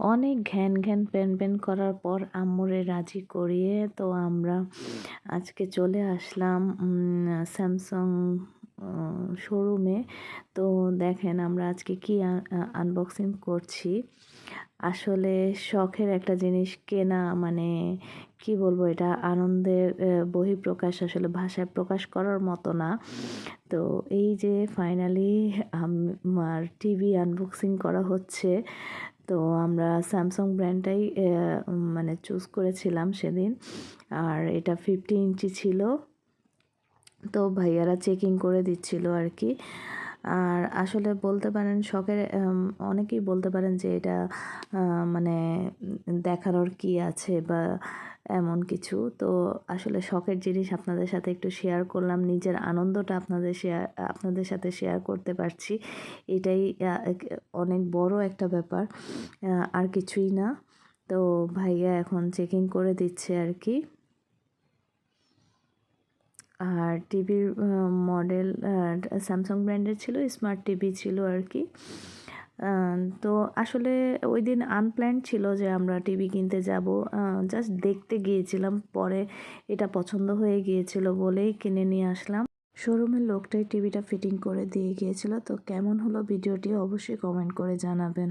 অনেক ঘ্যান ঘ্যান, প্যান প্যান করার পর আম্মুরে রাজি করিয়ে তো আমরা আজকে চলে আসলাম স্যামসাং শোরুমে তো দেখেন আমরা আজকে কি আনবক্সিং করছি। আসলে শখের একটা জিনিস কেনা মানে কি বলব এটা, আনন্দের বহিঃপ্রকাশ আসলে ভাষায় প্রকাশ করার মতো না। তো এই যে ফাইনালি আমার টিভি আনবক্সিং করা হচ্ছে তো আমরা স্যামসাং ব্র্যান্ডটাই মানে চুজ করেছিলাম সেদিন। আর এটা ফিফটি ইঞ্চি ছিল। তো ভাইয়ারা চেকিং করে দিচ্ছিল আর কি আর আসলে বলতে পারেন, শখের অনেকেই বলতে পারেন যে এটা মানে দেখানোর কি আছে বা এমন কিছু। তো আসলে শখের জিনিস আপনাদের সাথে একটু শেয়ার করলাম, নিজের আনন্দটা আপনাদের শেয়ার আপনাদের সাথে শেয়ার করতে পারছি। এটাই অনেক বড় একটা ব্যাপার আর কিছুই না। তো ভাইয়া এখন চেকিং করে দিচ্ছে আর কি। আর টিভির মডেল স্যামসাং ব্র্যান্ডের ছিল স্মার্ট টিভি ছিল আর কি। তো আসলে ওই দিন আনপ্ল্যান ছিল যে আমরা টিভি কিনতে যাব। জাস্ট দেখতে গিয়েছিলাম, পরে এটা পছন্দ হয়ে গিয়েছিল বলেই কিনে নিয়ে আসলাম। শোরুমের লোকটাই টিভিটা ফিটিং করে দিয়ে গিয়েছিল, তো কেমন হলো ভিডিওটি অবশ্যই কমেন্ট করে জানাবেন।